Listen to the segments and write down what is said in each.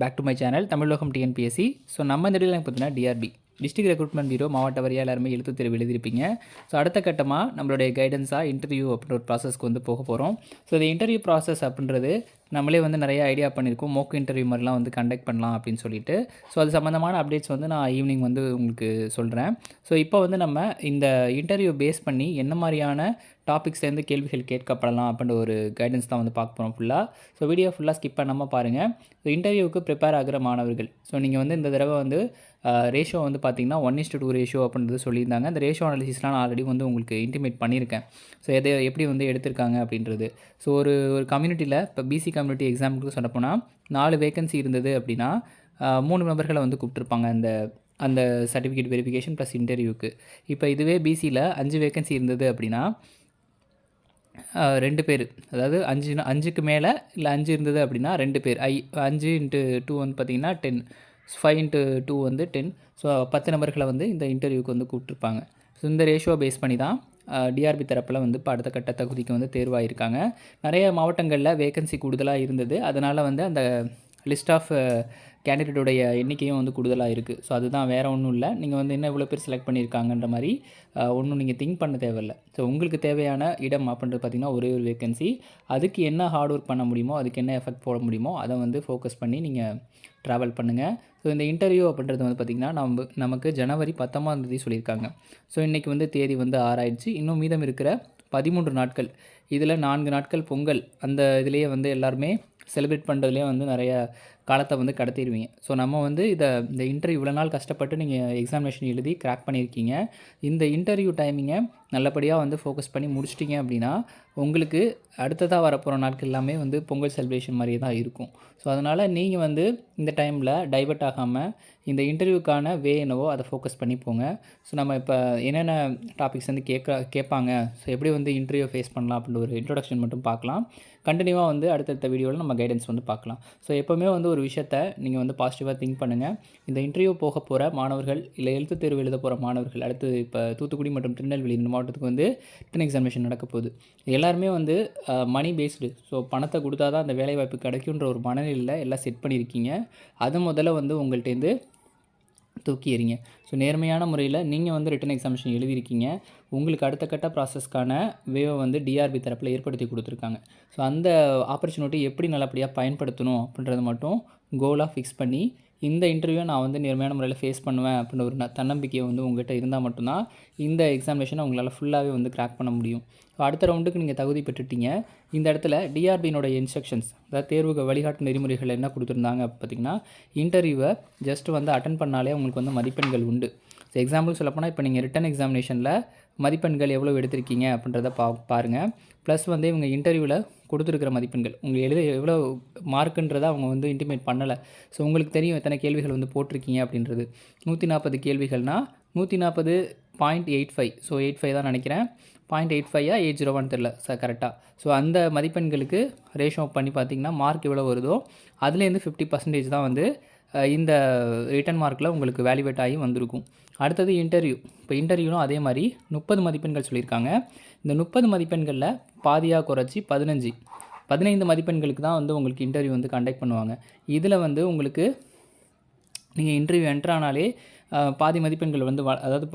Back to my channel Tamilagam TNPSC. So நம்ம இந்த இடையில பார்த்தீங்கன்னா டிஆர்பி டிஸ்ட்ரிக்ட் ரெக்ரூட்மெண்ட் பியூரோ மாவட்ட வாரியாக எல்லாருமே எழுத்து தேர்வு எழுதியிருப்பீங்க. ஸோ அடுத்த கட்டமாக நம்மளுடைய கைடன்ஸாக இன்டர்வியூ அப்படின்ற ஒரு ப்ராசஸ்க்கு வந்து போக போகிறோம் ஸோ இந்த இன்டர்வியூ ப்ராசஸ் அப்படின்றது நம்மளே வந்து நிறைய ஐடியா பண்ணியிருக்கோம். மோக் இன்டர்வியூ மாதிரிலாம் வந்து கண்டக்ட் பண்ணலாம் அப்படின்னு சொல்லிட்டு. ஸோ அது சம்மந்தமான அப்டேட்ஸ் வந்து நான் ஈவினிங் வந்து உங்களுக்கு சொல்கிறேன் ஸோ இப்போ வந்து நம்ம இந்த இன்டர்வியூ பேஸ் பண்ணி என்ன மாதிரியான டாபிக்ஸ்லேருந்து கேள்விகள் கேட்கப்படலாம் அப்படின்ற ஒரு கைடன்ஸ் தான் வந்து பார்க்க போகிறோம் ஃபுல்லாக ஸோ வீடியோ ஃபுல்லாக ஸ்கிப் பண்ணாமல் பாருங்கள் ஸோ இன்டர்வியூவுக்கு ப்ரிப்பேர் ஆகிற மாணவர்கள். ஸோ நீங்கள் வந்து இந்த தடவை வந்து ரேஷியோ வந்து பார்த்திங்கன்னா ஒன் இஸ்டு டூ ரேஷியோ அப்படின்றது சொல்லியிருந்தாங்க. அந்த ரேஷியோ அனாலிசிஸ்லாம் நான் ஆல்ரெடி வந்து உங்களுக்கு இன்டிமேட் பண்ணியிருக்கேன். ஸோ எதை எப்படி வந்து எடுத்திருக்காங்க அப்படின்றது. ஸோ ஒரு ஒரு கம்யூனிட்டியில் இப்போ பிசி கம்யூனிட்டி எக்ஸாம்பிளுக்கு சொல்லப்போனால் நாலு வேகன்சி இருந்தது அப்படின்னா மூணு மெம்பர்களை வந்து கூப்பிட்ருப்பாங்க அந்த அந்த சர்டிஃபிகேட் வெரிஃபிகேஷன் ப்ளஸ் இன்டர்வியூக்கு இப்போ இதுவே பிசியில் அஞ்சு வேகன்சி இருந்தது அப்படின்னா ரெண்டு பேர். அதாவது அஞ்சு அஞ்சுக்கு மேலே இல்லை அஞ்சு இருந்தது அப்படின்னா ரெண்டு பேர். ஐ அஞ்சு இன்ட்டு டூ வந்து பார்த்திங்கன்னா டென் ஃபைவ் இன்ட்டு டூ வந்து டென் ஸோ பத்து நபர்களை வந்து இந்த இன்டர்வியூக்கு வந்து கூப்பிட்ருப்பாங்க ஸோ இந்த ரேஷியோ பேஸ் பண்ணி தான் டிஆர்பி தரப்பில் வந்து இப்போ அடுத்த கட்ட தகுதிக்கு வந்து தேர்வாயிருக்காங்க. நிறைய மாவட்டங்களில் வேகன்சி கூடுதலாக இருந்தது. அதனால் வந்து அந்த லிஸ்ட் ஆஃப் கேண்டிடேட்டுடைய எண்ணிக்கையும் வந்து கூடுதலாக இருக்குது ஸோ அதுதான் வேறு ஒன்றும் இல்லை. நீங்கள் வந்து என்ன இவ்வளோ பேர் செலக்ட் பண்ணியிருக்காங்கன்ற மாதிரி ஒன்றும் நீங்கள் திங்க் பண்ண தேவையில்ல. ஸோ உங்களுக்கு தேவையான இடம் அப்படின்றது பார்த்திங்கன்னா ஒரே ஒரு வேக்கன்சி அதுக்கு என்ன ஹார்ட் ஒர்க் பண்ண முடியுமோ அதுக்கு என்ன எஃபெக்ட் போட முடியுமோ அதை வந்து ஃபோக்கஸ் பண்ணி நீங்கள் ட்ராவல் பண்ணுங்கள் ஸோ இந்த இன்டர்வியூ அப்படின்றது வந்து பார்த்திங்கன்னா நம்ம நமக்கு ஜனவரி பத்தொம்பதாம் தேதி சொல்லியிருக்காங்க. ஸோ இன்றைக்கி வந்து தேதி வந்து ஆறாயிடுச்சு. இன்னும் மீதம் இருக்கிற பதிமூன்று நாட்கள் இதில் நான்கு நாட்கள் பொங்கல் அந்த இதுலேயே வந்து எல்லாருமே செலிப்ரேட் பண்ணுறதுலேயே வந்து நிறைய காலத்தை வந்து கடத்திடுவீங்க. ஸோ நம்ம வந்து இதை இந்த இன்டர்வியூ இவ்வளோ நாள் கஷ்டப்பட்டு நீங்கள் எக்ஸாமினேஷன் எழுதி கிராக் பண்ணியிருக்கீங்க. இந்த இன்டர்வியூ டைமிங்கை நல்லபடியாக வந்து ஃபோக்கஸ் பண்ணி முடிச்சிட்டிங்க அப்படின்னா உங்களுக்கு அடுத்ததாக வரப்போகிற நாட்கள் எல்லாமே வந்து பொங்கல் செலிப்ரேஷன் மாதிரியே தான் இருக்கும். ஸோ அதனால் நீங்கள் வந்து இந்த டைமில் டைவர்ட் ஆகாமல் இந்த இன்டர்வியூக்கான வே என்னவோ அதை ஃபோக்கஸ் பண்ணி போங்க. ஸோ நம்ம இப்போ என்னென்ன டாபிக்ஸ் வந்து கேட்க கேட்பாங்க? ஸோ எப்படி வந்து இன்டர்வியூ ஃபேஸ் பண்ணலாம் அப்படின்ற ஒரு இன்ட்ரொடக்ஷன் மட்டும் பார்க்கலாம். கண்டினியூவாக வந்து அடுத்தடுத்த வீடியோவில் நம்ம கைடன்ஸ் வந்து பார்க்கலாம். ஸோ எப்போவுமே வந்து ஒரு விஷயத்த நீங்கள் வந்து பாசிட்டிவாக திங்க் பண்ணுங்கள் இந்த இன்டர்வியூ போக போகிற மாணவர்கள் இல்லை எழுத்து தேர்வு எழுத போகிற மாணவர்கள் அடுத்து இப்போ தூத்துக்குடி மற்றும் திருநெல்வேலி இந்த மாவட்டத்துக்கு வந்து ரிட்டன் எக்ஸாமினேஷன் நடக்க போகுது. எல்லாருமே வந்து மணி பேஸ்டு ஸோ பணத்தை கொடுத்தா தான் அந்த வேலைவாய்ப்பு கிடைக்குன்ற ஒரு மனநிலையில் எல்லாம் செட் பண்ணியிருக்கீங்க. அது முதல்ல வந்து உங்கள்கிட்டேருந்து தூக்கி எறிங்க. ஸோ நேர்மையான முறையில் நீங்கள் வந்து ரிட்டன் எக்ஸாமினேஷன் எழுதியிருக்கீங்க. உங்களுக்கு அடுத்த கட்ட ப்ராசஸ்க்கான வேவை வந்து டிஆர்பி தரப்பில் ஏற்படுத்தி கொடுத்துருக்காங்க. ஸோ அந்த ஆப்பர்ச்சுனிட்டி எப்படி நல்லபடியாக பயன்படுத்தணும் அப்படின்றத மட்டும் கோலாக ஃபிக்ஸ் பண்ணி இந்த இன்டர்வியூ நான் வந்து நேர்மையான முறையில் ஃபேஸ் பண்ணுவேன் அப்படின்ற ஒரு ந- தன்னம்பிக்கையை வந்து உங்கள்கிட்ட இருந்தால் மட்டும்தான் இந்த எக்ஸாமினேஷனை உங்களால் ஃபுல்லாகவே வந்து கிராக் பண்ண முடியும். அடுத்த ரவுண்டுக்கு நீங்கள் தகுதி பெற்றுட்டீங்க. இந்த இடத்துல டிஆர்பியினோட இன்ஸ்ட்ரக்ஷன்ஸ் அதாவது தேர்வுக்கு வழிகாட்டு நெறிமுறைகள் என்ன கொடுத்துருந்தாங்க பார்த்தீங்கன்னா இன்டர்வியூவை ஜஸ்ட் வந்து அட்டன் பண்ணாலே உங்களுக்கு வந்து மதிப்பெண்கள் உண்டு. ஸோ எக்ஸாம்பிள் சொல்லப்போனால் இப்போ நீங்கள் ரிட்டன் எக்ஸாமினேஷனில் மதிப்பெண்கள் எவ்வளோ எடுத்திருக்கீங்க அப்படின்றத பா பாருங்கள் ப்ளஸ் வந்து இவங்க இன்டர்வியூவில் கொடுத்துருக்கிற மதிப்பெண்கள். உங்கள் எழுத எவ்வளோ மார்க்குன்றதை அவங்க வந்து இன்டிமேட் பண்ணலை. ஸோ உங்களுக்கு தெரியும் எத்தனை கேள்விகள் வந்து போட்டிருக்கீங்க அப்படின்றது. நூற்றி நாற்பது கேள்விகள்னால் நூற்றி நாற்பது point eight five so eight five தான் நினைக்கிறேன் பாயிண்ட் எயிட் ஃபைவா எயிட் ஜீரோவான்னு தெரில சார் கரெக்டாக ஸோ அந்த மதிப்பெண்களுக்கு ரேஷோ பண்ணி பார்த்தீங்கன்னா மார்க் எவ்வளோ வருதோ அதுலேருந்து ஃபிஃப்டி பர்சன்டேஜ் தான் வந்து இந்த ரிட்டன் மார்க்கில் உங்களுக்கு வேல்யூவேட் ஆகி வந்திருக்கும். அடுத்தது இன்டர்வியூ இப்போ இன்டர்வியூலும் அதே மாதிரி முப்பது மதிப்பெண்கள் சொல்லியிருக்காங்க. இந்த முப்பது மதிப்பெண்களில் பாதியாக குறைச்சி பதினஞ்சு. பதினைந்து மதிப்பெண்களுக்கு தான் வந்து உங்களுக்கு இன்டர்வியூ வந்து கண்டக்ட் பண்ணுவாங்க. இதில் வந்து உங்களுக்கு நீங்கள் இன்டர்வியூ என்ட்ரானாலே பாதி மதிப்பெண்கள் வந்து அதாவது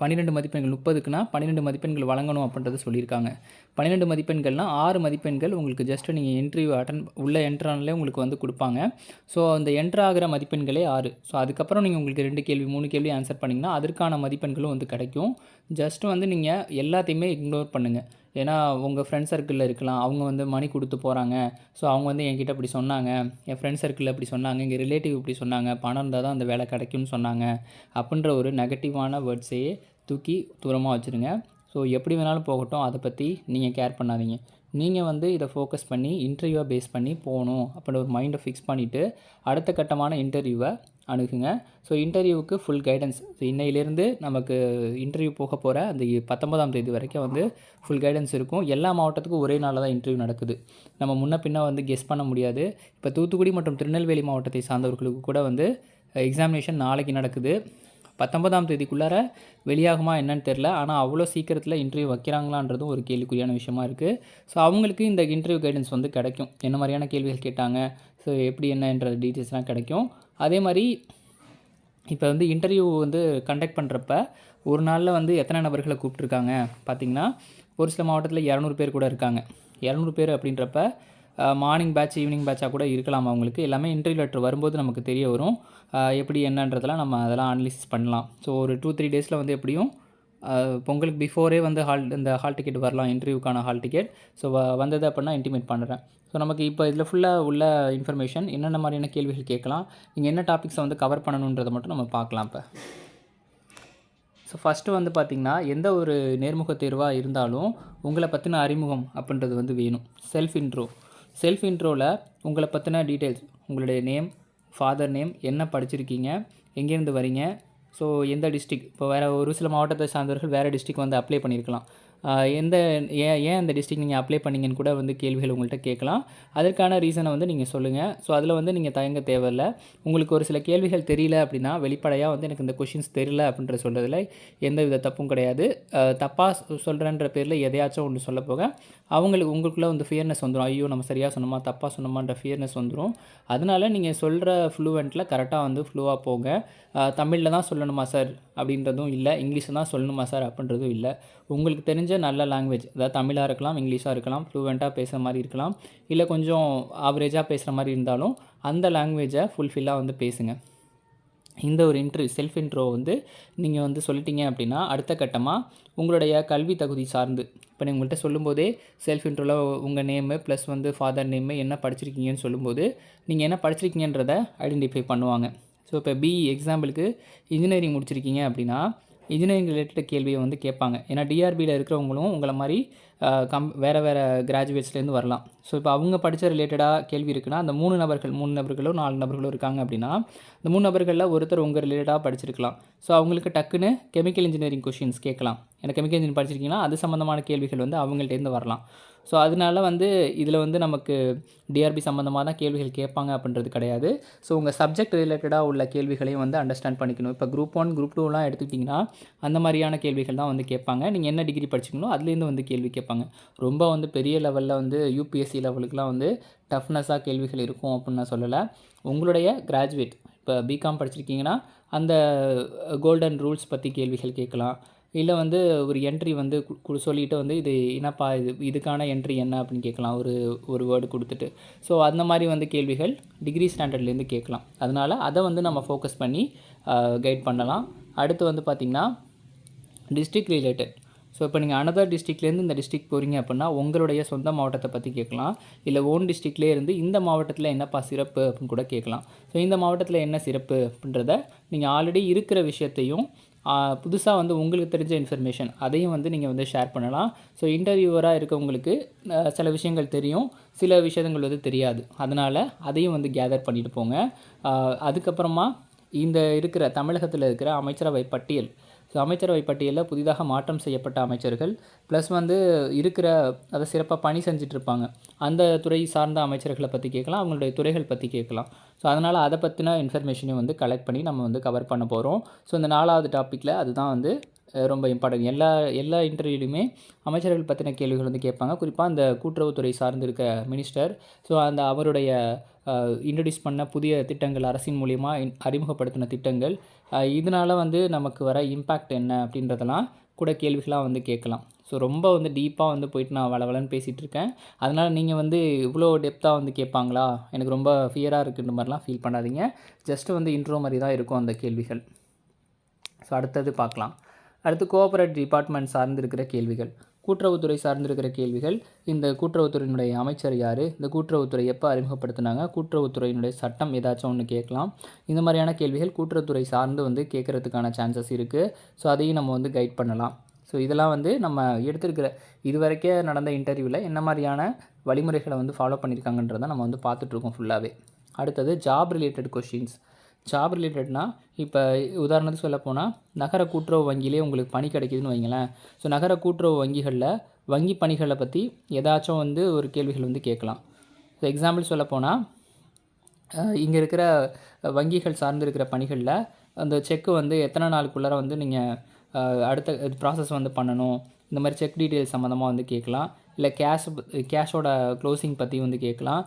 பன்னிரெண்டு மதிப்பெண்கள் முப்பதுக்குனா பன்னிரெண்டு மதிப்பெண்கள் வழங்கணும் அப்படின்றத சொல்லியிருக்காங்க. பன்னிரெண்டு மதிப்பெண்கள்னால் ஆறு மதிப்பெண்கள் உங்களுக்கு ஜஸ்ட் நீங்கள் இன்டர்வியூ அட்டன் உள்ள என்ட்ரானலே உங்களுக்கு வந்து கொடுப்பாங்க. ஸோ அந்த என்ட்ராகிற மதிப்பெண்களே ஆறு. ஸோ அதுக்கப்புறம் நீங்கள் உங்களுக்கு ரெண்டு கேள்வி மூணு கேள்வி ஆன்சர் பண்ணிங்கன்னா அதற்கான மதிப்பெண்களும் வந்து கிடைக்கும். ஜஸ்ட் வந்து நீங்கள் எல்லாத்தையுமே இக்னோர் பண்ணுங்கள் ஏன்னா உங்கள் ஃப்ரெண்ட் சர்க்கிளில் இருக்கலாம். அவங்க வந்து மணி கொடுத்து போகிறாங்க ஸோ அவங்க வந்து என்கிட்ட இப்படி சொன்னாங்க. என் ஃப்ரெண்ட் சர்க்கிளில் இப்படி சொன்னாங்க. எங்கள் ரிலேட்டிவ் இப்படி சொன்னாங்க. பணம் இருந்தால் தான் அந்த வேலை கிடைக்கும்னு சொன்னாங்க. அப்படின்ற ஒரு நெகட்டிவான வேர்ட்ஸையே தூக்கி தூரமாக வச்சுருங்க. ஸோ எப்படி வேணாலும் போகட்டும். அதை பற்றி நீங்கள் கேர் பண்ணாதீங்க. நீங்கள் வந்து இதை ஃபோக்கஸ் பண்ணி இன்டர்வியூவை பேஸ் பண்ணி போகணும் அப்படின்ற ஒரு மைண்டை ஃபிக்ஸ் பண்ணிவிட்டு அடுத்த கட்டமான இன்டர்வியூவை அணுகுங்க. ஸோ இன்டர்வியூவுக்கு ஃபுல் கைடன்ஸ் ஸோ இன்னையிலேருந்து நமக்கு இன்டர்வியூ போக போகிற அந்த பத்தொன்பதாம் தேதி வரைக்கும் வந்து ஃபுல் கைடன்ஸ் இருக்கும். எல்லா மாவட்டத்துக்கும் ஒரே நாளில் தான் இன்டர்வியூ நடக்குது. நம்ம முன்ன பின்ன வந்து கெஸ் பண்ண முடியாது. இப்போ தூத்துக்குடி மற்றும் திருநெல்வேலி மாவட்டத்தை சார்ந்தவர்களுக்கு கூட வந்து எக்ஸாமினேஷன் நாளைக்கு நடக்குது. பத்தொன்பதாம் தேதிக்குள்ளார வெளியாகுமா என்னன்னு தெரில ஆனால் அவ்வளோ சீக்கிரத்தில் இன்டர்வியூ வைக்கிறாங்களான்றதும் ஒரு கேள்விக்குறியான விஷயமா இருக்குது ஸோ அவங்களுக்கு இந்த இன்டர்வியூ கைடன்ஸ் வந்து கிடைக்கும். என்ன மாதிரியான கேள்விகள் கேட்டாங்க? ஸோ எப்படி என்னன்ற டீட்டெயில்ஸ்லாம் கிடைக்கும். அதே மாதிரி இப்போ வந்து இன்டர்வியூ வந்து கண்டக்ட் பண்ணுறப்ப ஒரு நாளில் வந்து எத்தனை நபர்களை கூப்பிட்ருக்காங்க பார்த்தீங்கன்னா ஒரு சில மாவட்டத்தில் இரநூறு பேர் கூட இருக்காங்க. இரநூறு பேர் அப்படின்றப்ப மார்னிங் பேட்ச் ஈவினிங் பேட்சாக கூட இருக்கலாம் அவங்களுக்கு. எல்லாமே இன்டர்வியூ லெட்டர் வரும்போது நமக்கு தெரிய வரும். எப்படி என்னன்றதெல்லாம் நம்ம அதெல்லாம் அனலிசிஸ் பண்ணலாம். ஸோ ஒரு டூ த்ரீ டேஸில் வந்து எப்படியும் பொங்கலுக்கு பிஃபோரே வந்து ஹால் இந்த ஹால் டிக்கெட் வரலாம் இன்டர்வியூக்கான ஹால் டிக்கெட் ஸோ வந்தது அப்படின்னா இன்டிமேட் பண்ணுறேன் ஸோ நமக்கு இப்போ இதில் ஃபுல்லாக உள்ள இன்ஃபர்மேஷன் என்னென்ன மாதிரியான கேள்விகள் கேட்கலாம் நீங்கள் என்ன டாபிக்ஸை வந்து கவர் பண்ணணுன்றதை மட்டும் நம்ம பார்க்கலாம் இப்போ. ஸோ ஃபஸ்ட்டு வந்து பார்த்திங்கன்னா எந்த ஒரு நேர்முக தேர்வாக இருந்தாலும் உங்களை பற்றின அறிமுகம் அப்படின்றது வந்து வேணும். செல்ஃப் இன்ட்ரோ செல்ஃப் இன்ட்ரோவில் உங்களை பற்றின டீட்டெயில்ஸ் உங்களுடைய நேம் ஃபாதர் நேம் என்ன படிச்சிருக்கீங்க எங்கேருந்து வரீங்க ஸோ எந்த டிஸ்ட்ரிக் இப்போ வேறு ஒரு சில மாவட்டத்தை சார்ந்தவர்கள் வேறு டிஸ்ட்ரிக் வந்து அப்ளை பண்ணியிருக்கலாம். எந்த ஏன் ஏன் அந்த டிஸ்ட்ரிக் நீங்கள் அப்ளை பண்ணீங்கன்னு கூட வந்து கேள்விகள் உங்கள்கிட்ட கேட்கலாம். அதற்கான ரீசனை வந்து நீங்கள் சொல்லுங்கள் ஸோ அதில் வந்து நீங்கள் தயங்க தேவையில்ல. உங்களுக்கு ஒரு சில கேள்விகள் தெரியல அப்படின்னா வெளிப்படையாக வந்து எனக்கு இந்த கொஷின்ஸ் தெரியல அப்படின்ற சொல்கிறதுல எந்த வித தப்பும் கிடையாது. தப்பாக சொல்கிறேன்ற பேரில் எதையாச்சும் ஒன்று சொல்ல போக அவங்களுக்கு உங்களுக்குள்ளே வந்து ஃபியர்னஸ் வந்துடும் ஐயோ நம்ம சரியாக சொன்னோமா தப்பாக சொன்னோமான்ற ஃபியர்னஸ் வந்துடும் அதனால நீங்கள் சொல்கிற ஃப்ளூவெண்ட்டில் கரெக்டாக வந்து ஃப்ளூவாக போங்க. தமிழில் தான் சொல்லணுமா சார் அப்படின்றதும் இல்லை இங்கிலீஷில் தான் சொல்லணுமா சார் அப்படின்றதும் இல்லை. உங்களுக்கு தெரிஞ்ச நல்ல லாங்குவேஜ் அதாவது தமிழாக இருக்கலாம் இங்கிலீஷாக இருக்கலாம் ஃப்ளூவெண்ட்டாக பேசுகிற மாதிரி இருக்கலாம் இல்லை கொஞ்சம் ஆவரேஜாக பேசுகிற மாதிரி இருந்தாலும் அந்த லாங்குவேஜை ஃபுல்ஃபில்லாக வந்து பேசுங்க. இந்த ஒரு இன்ட்ரு செல்ஃப் இன்ட்ரோ வந்து நீங்கள் வந்து சொல்லிட்டீங்க அப்படின்னா அடுத்த கட்டமாக உங்களுடைய கல்வி தகுதி சார்ந்து இப்போ நீங்கள் உங்கள்கிட்ட சொல்லும்போதே செல்ஃப் இன்ட்ரோவில் உங்கள் நேமு ப்ளஸ் வந்து ஃபாதர் நேமு என்ன படிச்சிருக்கீங்கன்னு சொல்லும்போது நீங்கள் என்ன படிச்சிருக்கீங்கன்றதை ஐடென்டிஃபை பண்ணுவாங்க. ஸோ இப்போ பிஇ எக்ஸாம்பிளுக்கு இன்ஜினியரிங் முடிச்சிருக்கீங்க அப்படின்னா இன்ஜினியரிங் ரிலேட்டட் கேள்வியை வந்து கேட்பாங்க. ஏன்னா டிஆர்பியில் இருக்கிறவங்களும் உங்களை மாதிரி கம் வேறு வேறு கிராஜுவேட்ஸ்லேருந்து வரலாம். ஸோ இப்போ அவங்க படித்த ரிலேட்டடாக கேள்வி இருக்குன்னா அந்த மூணு நபர்கள் மூணு நபர்களோ நாலு நபர்களோ இருக்காங்க அப்படின்னா இந்த மூணு நபர்களில் ஒருத்தர் உங்கள் ரிலேட்டடாக படிச்சிருக்கலாம். ஸோ அவங்களுக்கு டக்குன்னு கெமிக்கல் இன்ஜினியரிங் கொஷின்ஸ் கேட்கலாம். ஏன்னா கெமிக்கல் இன்ஜினியரிங் படிச்சிருக்கீங்கன்னா அது சம்மந்தமான கேள்விகள் வந்து அவங்கள்ட்டேருந்து வரலாம். ஸோ அதனால வந்து இதில் வந்து நமக்கு டிஆர்பி சம்மந்தமாக தான் கேள்விகள் கேட்பாங்க அப்படின்றது கிடையாது. ஸோ உங்கள் சப்ஜெக்ட் ரிலேட்டடாக உள்ள கேள்விகளையும் வந்து அண்டர்ஸ்டாண்ட் பண்ணிக்கணும். இப்போ குரூப் ஒன் குரூப் டூலாம் எடுத்துக்கிட்டிங்கன்னா அந்த மாதிரியான கேள்விகள் தான் வந்து கேட்பாங்க. நீங்கள் என்ன டிகிரி படிச்சிக்கணும் அதுலேருந்து வந்து கேள்வி கேட்பாங்க. ரொம்ப வந்து பெரிய லெவலில் வந்து யூபிஎஸ்சி லெவலுக்குலாம் வந்து டஃப்னஸாக கேள்விகள் இருக்கும் அப்படின்னு நான் சொல்லலை. உங்களுடைய கிராஜுவேட் இப்போ பிகாம் படிச்சிருக்கீங்கன்னா அந்த கோல்டன் ரூல்ஸ் பற்றி கேள்விகள் கேட்கலாம். இல்லை வந்து ஒரு என்ட்ரி வந்து கு- சொல்லிட்டு வந்து இது என்னப்பா இது இதுக்கான என்ட்ரி என்ன அப்படின்னு கேட்கலாம். ஒரு ஒரு வேர்டு கொடுத்துட்டு. ஸோ அந்த மாதிரி வந்து கேள்விகள் டிகிரி ஸ்டாண்டர்ட்லேருந்து கேட்கலாம். அதனால் அதை வந்து நம்ம ஃபோக்கஸ் பண்ணி கைட் பண்ணலாம். அடுத்து வந்து பார்த்திங்கன்னா டிஸ்ட்ரிக்ட் ரிலேட்டட் ஸோ இப்போ நீங்கள் அனதர் டிஸ்ட்ரிக்ட்லேருந்து இந்த டிஸ்ட்ரிக்ட் போகிறீங்க அப்படின்னா உங்களுடைய சொந்த மாவட்டத்தை பற்றி கேட்கலாம். இல்லை ஓன் டிஸ்ட்ரிக்ட்லேயே இருந்து இந்த மாவட்டத்தில் என்னப்பா சிறப்பு அப்படின்னு கூட கேட்கலாம். ஸோ இந்த மாவட்டத்தில் என்ன சிறப்பு அப்படின்றத நீங்கள் ஆல்ரெடி இருக்கிற விஷயத்தையும் புதுசாக வந்து உங்களுக்கு தெரிஞ்ச இன்ஃபர்மேஷன் அதையும் வந்து நீங்கள் வந்து ஷேர் பண்ணலாம். ஸோ இன்டர்வியூவராக இருக்கவங்களுக்கு சில விஷயங்கள் தெரியும். சில விஷயங்கள் வந்து தெரியாது. அதனால் அதையும் வந்து கேதர் பண்ணிட்டு போங்க. அதுக்கப்புறமா இந்த இருக்கிற தமிழகத்தில் இருக்கிற அமைச்சரவை பட்டியல் ஸோ அமைச்சரவை பட்டியலில் புதிதாக மாற்றம் செய்யப்பட்ட அமைச்சர்கள் ப்ளஸ் வந்து இருக்கிற அதை சிறப்பாக பணி செஞ்சிட்ருப்பாங்க. அந்த துறை சார்ந்த அமைச்சர்களை பற்றி கேட்கலாம் அவங்களுடைய துறைகள் பற்றி கேட்கலாம். ஸோ அதனால் அதை பற்றின இன்ஃபர்மேஷனையும் வந்து கலெக்ட் பண்ணி நம்ம வந்து கவர் பண்ண போகிறோம் ஸோ இந்த நாலாவது டாப்பிக்கில் அதுதான் வந்து ரொம்ப இம்பார்ட்டன்ட் எல்லா எல்லா இன்டர்வியூலையுமே அமைச்சர்கள் பற்றின கேள்விகள் வந்து கேட்பாங்க. குறிப்பாக அந்த கூட்டுறவுத்துறை சார்ந்து இருக்க மினிஸ்டர் ஸோ அந்த அவருடைய இன்ட்ரடியூஸ் பண்ண புதிய திட்டங்கள் அரசின் மூலிமா அறிமுகப்படுத்தின திட்டங்கள். இதனால் இதனால வந்து நமக்கு வர இம்பேக்ட் என்ன அப்படின்றதெல்லாம் கூட கேள்விகளாக வந்து கேட்கலாம். ஸோ ரொம்ப வந்து டீப்பாக வந்து போயிட்டு நான் வளவலன்னு பேசிகிட்டு இருக்கேன். அதனால் நீங்கள் வந்து இவ்வளோ டெப்த்தாக வந்து கேட்பாங்களா? எனக்கு ரொம்ப ஃபியராக இருக்குன்ற மாதிரிலாம் ஃபீல் பண்ணாதீங்க. ஜஸ்ட் வந்து இன்ட்ரோ மாதிரி தான் இருக்கும் அந்த கேள்விகள். ஸோ அடுத்தது பார்க்கலாம். அடுத்து கோஆப்ரேட் டிபார்ட்மெண்ட் சார்ந்து இருக்கிற கேள்விகள். கூட்டுறவுத்துறை சார்ந்திருக்கிற கேள்விகள் இந்த கூட்டுறவுத்துறையினுடைய அமைச்சர் யார் இந்த கூட்டுறவுத்துறை எப்போ அறிமுகப்படுத்தினாங்க கூட்டுறவுத்துறையினுடைய சட்டம் ஏதாச்சும் ஒன்று கேட்கலாம். இந்த மாதிரியான கேள்விகள் கூட்டுறவுத்துறை சார்ந்து வந்து கேட்குறதுக்கான சான்சஸ் இருக்குது ஸோ அதையும் நம்ம வந்து கைட் பண்ணலாம். ஸோ இதெல்லாம் வந்து நம்ம எடுத்திருக்கிற இது நடந்த இன்டர்வியூவில் என்ன மாதிரியான வழிமுறைகளை வந்து ஃபாலோ பண்ணியிருக்காங்கன்றதை நம்ம வந்து பார்த்துட்ருக்கோம் ஃபுல்லாகவே அடுத்தது ஜாப் ரிலேட்டட் கொஷின்ஸ் ஜாப் ரிலேட்டட்னா இப்போ உதாரணத்துக்கு சொல்ல போனால் நகர கூட்டுறவு வங்கியிலே உங்களுக்கு பணி கிடைக்குதுன்னு வைங்களேன் ஸோ நகர கூட்டுறவு வங்கிகளில் வங்கி பணிகளை பற்றி ஏதாச்சும் வந்து ஒரு கேள்விகள் வந்து கேட்கலாம். ஸோ எக்ஸாம்பிள் சொல்லப்போனால் இங்கே இருக்கிற வங்கிகள் சார்ந்து இருக்கிற பணிகளில் அந்த செக்கு வந்து எத்தனை நாளுக்குள்ளார வந்து நீங்கள் அடுத்த ப்ராசஸ் வந்து பண்ணணும். இந்த மாதிரி செக் டீட்டெயில்ஸ் சம்மந்தமாக வந்து கேட்கலாம். இல்லை கேஷ் கேஷோட க்ளோசிங் பற்றி வந்து கேட்கலாம்.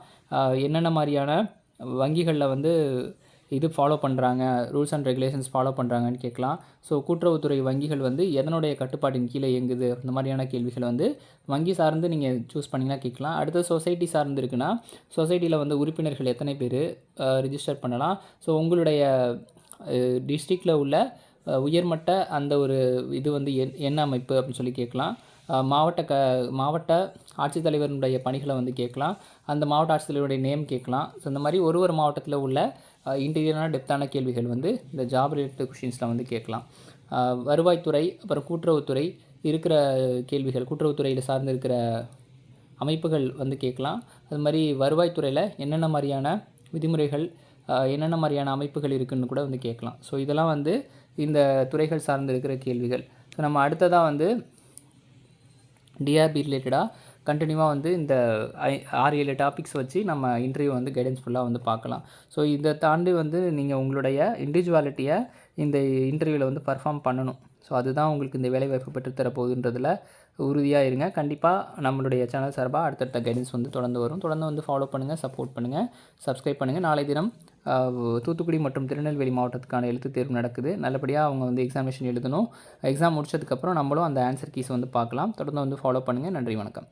என்னென்ன மாதிரியான வங்கிகளில் வந்து இது ஃபாலோ பண்ணுறாங்க ரூல்ஸ் அண்ட் ரெகுலேஷன்ஸ் ஃபாலோ பண்ணுறாங்கன்னு கேட்கலாம். ஸோ கூட்டுறவுத்துறை வங்கிகள் வந்து எதனுடைய கட்டுப்பாட்டின் கீழே இயங்குது? இந்த மாதிரியான கேள்விகளை வந்து வங்கி சார்ந்து நீங்கள் சூஸ் பண்ணிங்கன்னா கேட்கலாம். அடுத்து சொசைட்டி சார்ந்து இருக்குன்னா சொசைட்டியில் வந்து உறுப்பினர்கள் எத்தனை பேர் ரிஜிஸ்டர் பண்ணலாம். ஸோ உங்களுடைய டிஸ்ட்ரிக்டில் உள்ள உயர்மட்ட அந்த ஒரு இது வந்து என் என்ன அமைப்பு அப்படின்னு சொல்லி கேட்கலாம். மாவட்ட க மாவட்ட ஆட்சித்தலைவருடைய பணிகளை வந்து கேட்கலாம். அந்த மாவட்ட ஆட்சித்தலைவருடைய நேம் கேட்கலாம். ஸோ இந்த மாதிரி ஒரு ஒரு மாவட்டத்தில் உள்ள இன்டீரியரான டெப்த்தான கேள்விகள் வந்து இந்த ஜாப் ரிலேட்டட் கொஷின்ஸில் வந்து கேட்கலாம். வருவாய்த்துறை அப்புறம் கூட்டுறவுத்துறை இருக்கிற கேள்விகள் கூட்டுறவுத்துறையில் சார்ந்து இருக்கிற அமைப்புகள் வந்து கேட்கலாம். அது மாதிரி வருவாய்த்துறையில் என்னென்ன மாதிரியான விதிமுறைகள் என்னென்ன மாதிரியான அமைப்புகள் இருக்குதுன்னு கூட வந்து கேட்கலாம். ஸோ இதெல்லாம் வந்து இந்த துறைகள் சார்ந்து இருக்கிற கேள்விகள். ஸோ நம்ம அடுத்ததாக வந்து டிஆர்பி ரிலேட்டடாக கண்டினியூவாக வந்து இந்த ஐ ஆறு ஏழு டாபிக்ஸ் வச்சு நம்ம இன்டர்வியூ வந்து கைடன்ஸ் ஃபுல்லாக வந்து பார்க்கலாம். ஸோ இதை தாண்டி வந்து நீங்கள் உங்களுடைய இண்டிவிஜுவாலிட்டியை இந்த இன்டர்வியூவில் வந்து பர்ஃபார்ம் பண்ணணும். ஸோ அதுதான் உங்களுக்கு இந்த வேலைவாய்ப்பு பெற்றுத்தர போகுதுன்றதில் உறுதியாக இருங்க. கண்டிப்பாக நம்மளுடைய சேனல் சார்பாக அடுத்தடுத்த கைடன்ஸ் வந்து தொடர்ந்து வரும். தொடர்ந்து வந்து ஃபாலோ பண்ணுங்கள் சப்போர்ட் பண்ணுங்கள் சப்ஸ்கிரைப் பண்ணுங்கள் நாளை தினம் தூத்துக்குடி மற்றும் திருநெல்வேலி மாவட்டத்துக்கான எழுத்து தேர்வு நடக்குது. நல்லபடியாக அவங்க வந்து எக்ஸாமினேஷன் எழுதணும். எக்ஸாம் முடிச்சதுக்கப்புறம் நம்மளும் அந்த ஆன்சர் கீஸ் வந்து பார்க்கலாம். தொடர்ந்து வந்து ஃபாலோ பண்ணுங்கள் நன்றி வணக்கம்.